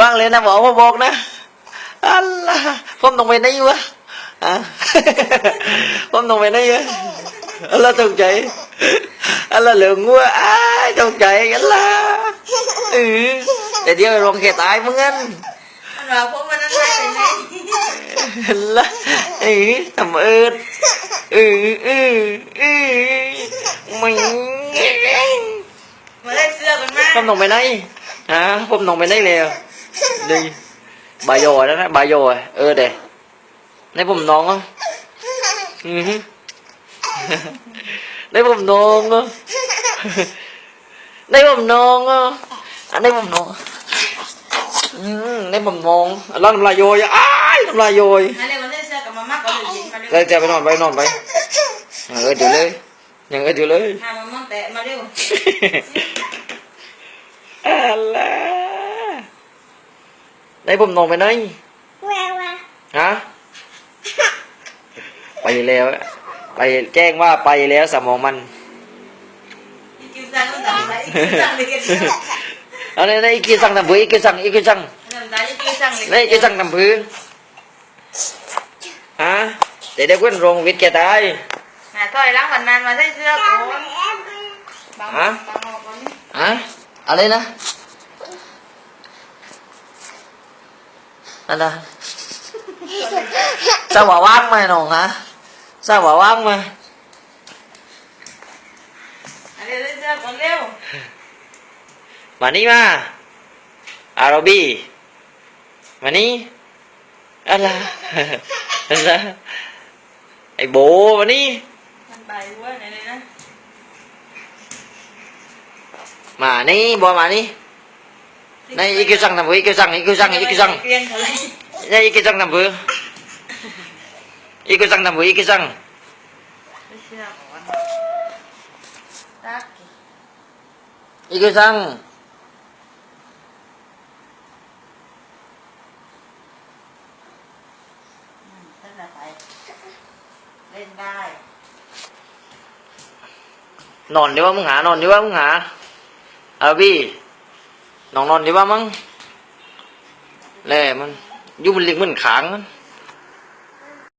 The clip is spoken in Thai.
ว่างเลยนะบอกว่าบอกนะอัลล่ะผมต้องไปไหนวะอะผมต้องไปไหนวะอัลล่ะตกใจอัลล่ะเหลืองงัวอ้ายตกใจอัลล่ะเออแต่เดี๋ยวลงแค่ตายมึงงั้นมันว่าพวกมันนั้นไม่เป็นไงอัลล่ะเออทำเอิดเออเออเออมึงมาได้เสื้อกันมาผมต้องไปไหนฮะผมต้องไปไหนแล้ว ดีบายโยแล้วนะบายโยเออเด้ในผมน้องอะอือฮึในผมน้องอะในผมน้องอ่ะอันในผมน้องอืมในผมน้องร้อนน้ำลายโยยอ้ายน้ำลายโยยอันนี้มาได้เสื้อกับมาม่าก็เลยยิงมาเร็วเลยจะไปนอนไปนอนไปเออเดี๋ยวเลยยังเออเดี๋ยวเลยหามาม่าแตะมาเร็วอะไรในผมน้องไปไหนฮะไปแล้ว ไปแจ้งว่าไปแล้วสมองมันอีคิวซังก็ต่างไปอีคิวซังเลยกันเอาในในอีกีสั่งทำพื้อีกีสั่งอีกีสั่งน้ำตาอีคิวซังเลยในอีกีสั่งทำพื้ฮะเดี๋ยวเด็กเว้นโรงวิทย์แกตายหาถอยล้างวันนานมาได้เสื้อก่อนบางฮะบางออกก่อนนี่ฮะอะไรนะ อะไรสาวว่างไหมน้องฮะสาวว่างไหมอันนี้ได้เสื้อก่อนเร็วมานี่มาอาราบีมานี่อะไรอะไรไอ้โบมานี่มันไปด้วยไหนเลยนะมานี่บอมานี่ ในอีกสั่งทำเพื่ออีกสั่งอีกสั่งอีกสั่งเปลี่ยนอะไรในอีกสั่งทำเพื่ออี นอนนอนดีว่ามึงหานอนดีว่ามึงหาอาราบีน้องนอนดีว่ามั้งแล่มันยุ่มันเลี้งมันขางมัน